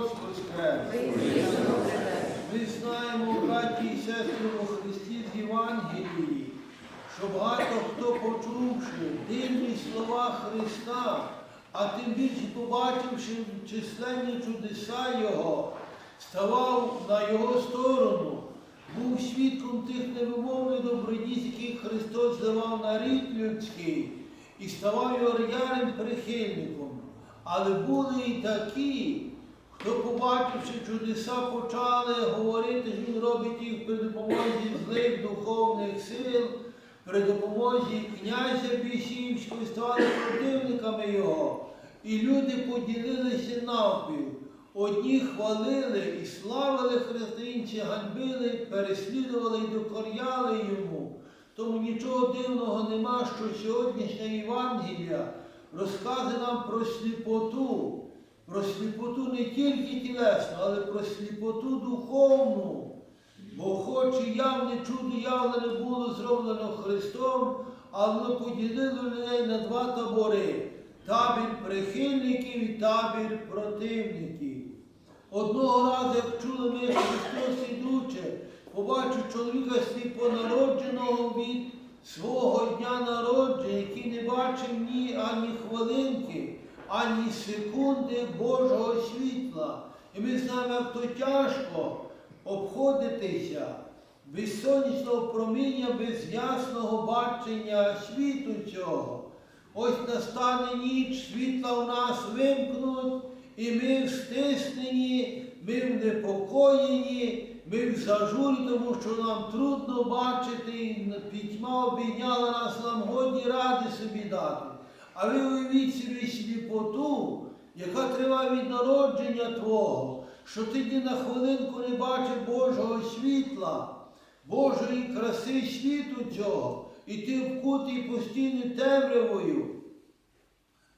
Христос Воскрес! Ми знаємо, браті і сестри у Христі з Євангелії, що багато хто, почувши дивні слова Христа, а тим більше побачивши численні чудеса Його, ставав на Його сторону, був свідком тих невимовних добродій, яких Христос давав на рід людський, і ставав його ярим прихильником. Але були і такі, хто, побачивши чудеса, почали говорити, що він робить їх при допомозі злих духовних сил, при допомозі князя Бісівського, стали противниками його. І люди поділилися навпіл. Одні хвалили і славили Христа, інші ганьбили, переслідували і докоряли йому. Тому нічого дивного нема, що сьогоднішня Євангелія розказує нам про сліпоту, про сліпоту не тільки тілесну, але про сліпоту духовну. Бо хоч і явне чудо явлене було зроблено Христом, але воно поділило людей на два табори табір прихильників і табір противників. Одного разу, як чули ми Христос ідучи, побачив чоловіка сліпонародженого від свого дня народження, який не бачив ні ані хвилинки, ані секунди Божого світла. І ми знаємо, як то тяжко обходитися без сонячного проміння, без ясного бачення світу цього. Ось настане ніч, світла у нас вимкнуть, і ми в стисненні, ми в непокоєнні, ми в зажурі, тому що нам трудно бачити, і пітьма обійняла нас, нам годі ради собі дати. А ви уявіть собі сліпоту, яка триває від народження Твого, що ти ні на хвилинку не бачив Божого світла, Божої краси світу цього, і ти вкутий постійно темрявою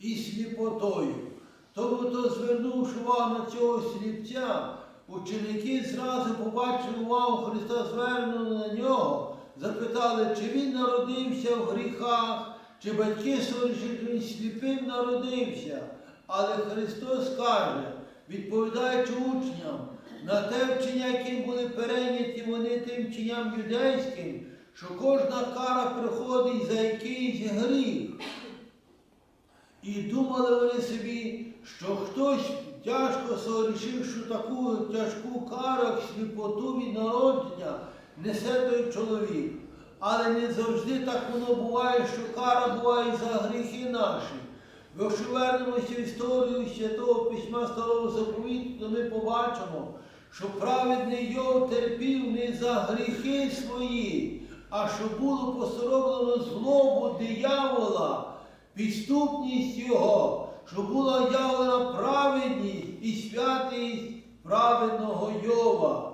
і сліпотою. Тому то звернувши увагу на цього сліпця, ученики зразу побачили увагу Христа звернену на нього, запитали, чи він народився в гріхах, чи батьки що він сліпим народився. Але Христос каже, відповідаючи учням, на те вчення, яким були перейняті вони тим вченням юдейським, що кожна кара приходить за якийсь гріх. І думали вони собі, що хтось тяжко согрішивши таку тяжку кару, сліпоту від народження, несе той чоловік. Але не завжди так воно буває, що кара буває за гріхи наші. Якщо вернемося в історію святого письма Старого Заповіту, то ми побачимо, що праведний Йов терпів не за гріхи свої, а що було посороблено злобу диявола, підступність його, що була явлена праведність і святість праведного Йова.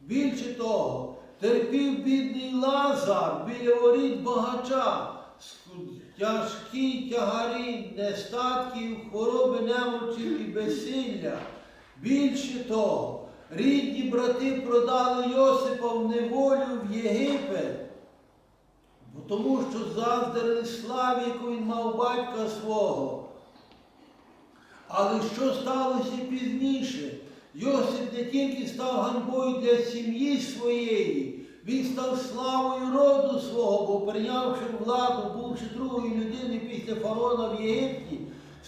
Більше того, терпів бідний Лазар біля воріт багача, тяжкі тягарі, нестатків, хвороби, немочів і безсилля. Більше того, рідні брати продали Йосипа в неволю в Єгипет, тому що заздрили славі, яку він мав батька свого. Але що сталося пізніше? Йосип не тільки став ганьбою для сім'ї своєї, славою роду свого, бо прийнявши владу, бувши другою людиною після фараона в Єгипті,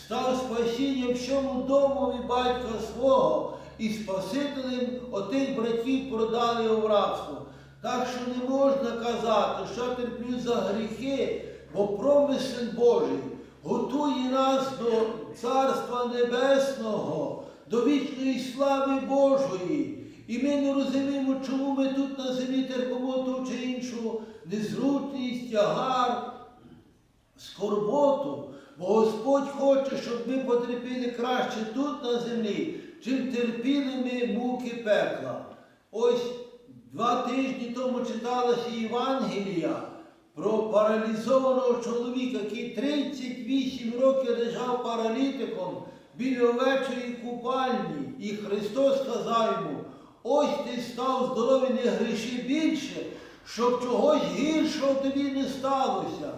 став спасінням всьому домові батька свого і Спасителем отих братів продали в рабство. Так що не можна казати, що терплю за гріхи, бо промисел Божий готує нас до Царства Небесного, до вічної слави Божої. І ми не розуміємо, чому ми тут на землі терпимо ту чи іншу незручність, тягар, скорботу. Бо Господь хоче, щоб ми потерпіли краще тут на землі, чим терпіли ми муки пекла. Ось два тижні тому читалася Євангелія про паралізованого чоловіка, який 38 років лежав паралітиком біля овечої купальні. І Христос сказав йому, ось ти став здоровий, не гріши більше, щоб чогось гіршого тобі не сталося,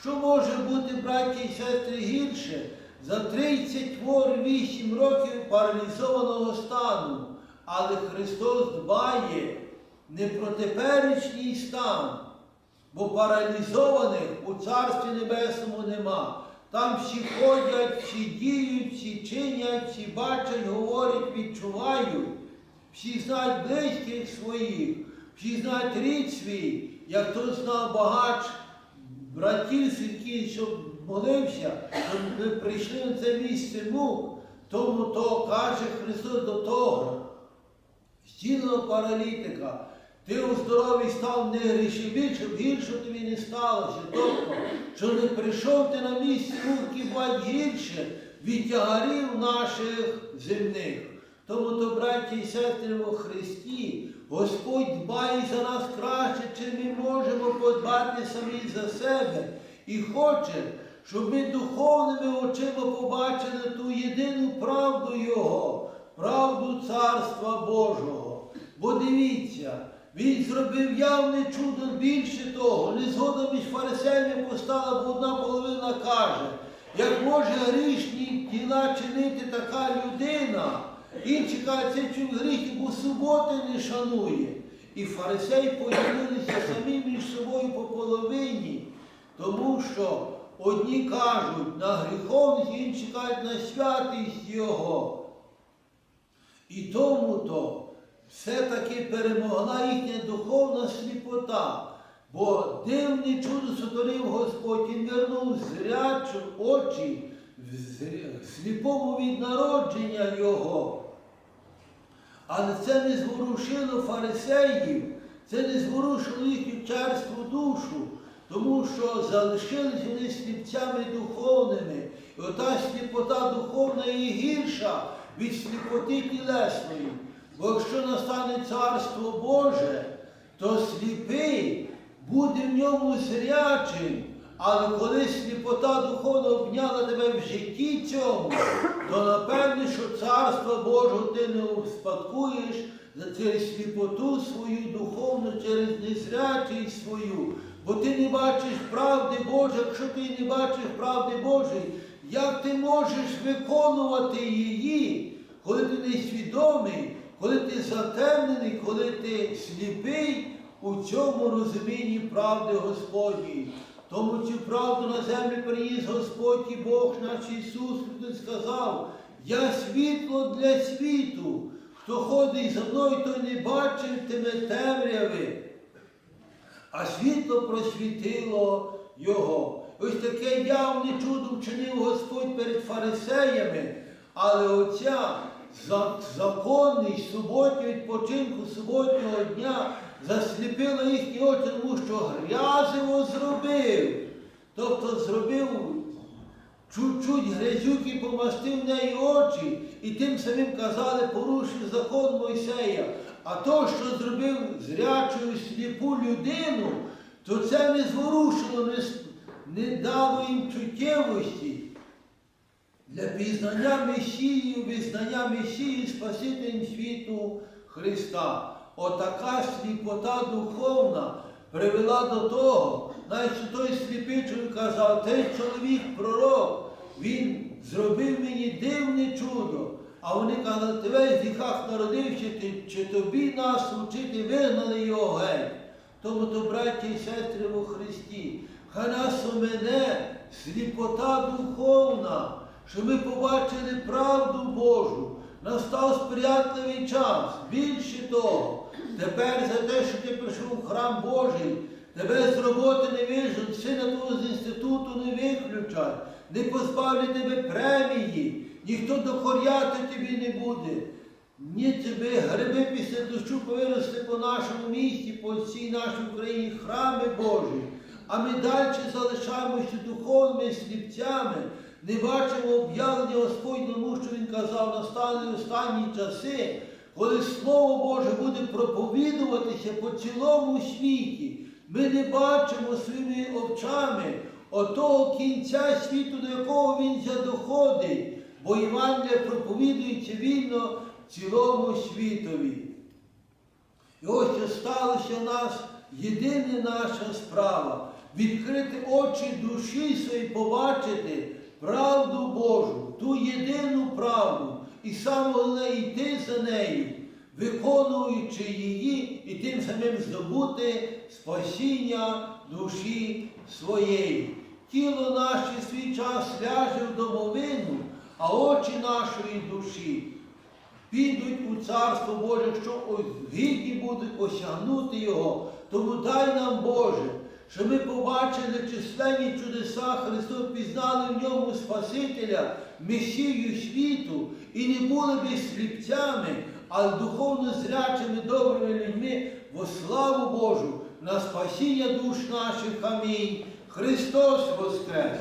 Що може бути, браті і сестри, гірше за 38 років паралізованого стану? Але Христос дбає не про теперішній стан, бо паралізованих у Царстві Небесному нема. Там всі ходять, всі діють, всі чинять, всі бачать, говорять, відчувають. Всі знають близьких своїх, всі знають рід свій, як то знав багач братів свідків, що молився, щоб ми прийшли на це місце мук, тому то каже Христос до того, стілого паралітика, ти у здоровий став не гріши більше, щоб гірше тобі не сталося. Тобто, що не прийшов ти на місце бать гірше від тягарів наших земних. Тому то, браті і сестри у Христі, Господь дбає за нас краще, чим ми можемо подбати самі за себе. І хоче, щоб ми духовними очима побачили ту єдину правду Його, правду Царства Божого. Бо дивіться, він зробив явне чудо більше того, не згодом між фарисеями постала, бо одна половина каже, як може грішні діла чинити така людина. Інші кажуть, цей чоловік бо суботи не шанує. І фарисеї поділилися самі між собою по половині, тому що одні кажуть на гріховність, інші кажуть на святість Його. І тому-то все-таки перемогла їхня духовна сліпота, бо дивне чудо сотворив Господь, Він вернув зрячі очі сліпому від народження Його. Але це не зворушило фарисеїв, це не зворушило їхню царську душу, тому що залишились вони сліпцями духовними. І ота сліпота духовна є гірша від сліпоти тілесної. Бо якщо настане царство Боже, то сліпий буде в ньому зрячим. Але коли сліпота духовно обняла тебе в житті цьому, то напевне, що царство Божого ти не успадкуєш за через сліпоту свою духовну, через незрячість свою. Бо ти не бачиш правди Божої, якщо ти не бачиш правди Божої, як ти можеш виконувати її, коли ти несвідомий, коли ти затемнений, коли ти сліпий у цьому розумінні правди Господньої. Тому цю правду на землю приніс Господь і Бог наш Ісус, Він сказав, я світло для світу. Хто ходить за мною, той не бачитиме темряви, а світло просвітило Його. Ось таке явне чудо вчинив Господь перед фарисеями, але оця за- законність суботнього відпочинку суботнього дня засліпила їхні очі, тому що грязиво зробив. Тобто зробив чуть-чуть грязюки, помастив неї очі, і тим самим казали, порушив закон Мойсея. А то, що зробив зрячою сліпу людину, то це не зворушило, не, не дало їм чуттєвості для пізнання Месії, визнання Месії Спасителем світу Христа. Отака сліпота духовна привела до того, навіть той сліпий казав, той чоловік пророк, він зробив мені дивне чудо. А вони казали, ти весь народився, ти, чи тобі нас учити, вигнали його геть. Тому то, браті і сестри у Христі, хай нас у мене сліпота духовна, щоб ми побачили правду Божу. Настав сприятливий час. Більше того, тепер за те, що ти прийшов в храм Божий, тебе з роботи не вижуть, сина твого з інституту не виключать, не позбавлять тебе премії, ніхто докоряти тобі не буде. Ні тебе гриби після дощу повиросли по нашому місті, по всій нашій Україні храми Божі. А ми далі залишаємося духовними сліпцями, не бачимо об'явлення Господнього, тому що Він казав, настали останні часи, коли Слово Боже буде проповідуватися по цілому світі. Ми не бачимо своїми очами отого кінця світу, до якого він доходить, бо Євангелія проповідується вільно цілому світові. І ось що сталося нас єдина наша справа. відкрити очі душі своєї, побачити правду Божу, ту єдину правду, і саме головне йти за нею, виконуючи її і тим самим здобути спасіння душі своєї. Тіло наше свій час ляже в домовину, а очі нашої душі підуть у Царство Боже, що гідні будуть осягнути Його. Тому дай нам, Боже, щоб ми побачили численні чудеса Христос, пізнали в ньому Спасителя, Месію світу, і не були ми сліпцями, а духовно зрячими добрими людьми во славу Божу, на спасіння душ наших. Амінь. Христос Воскрес!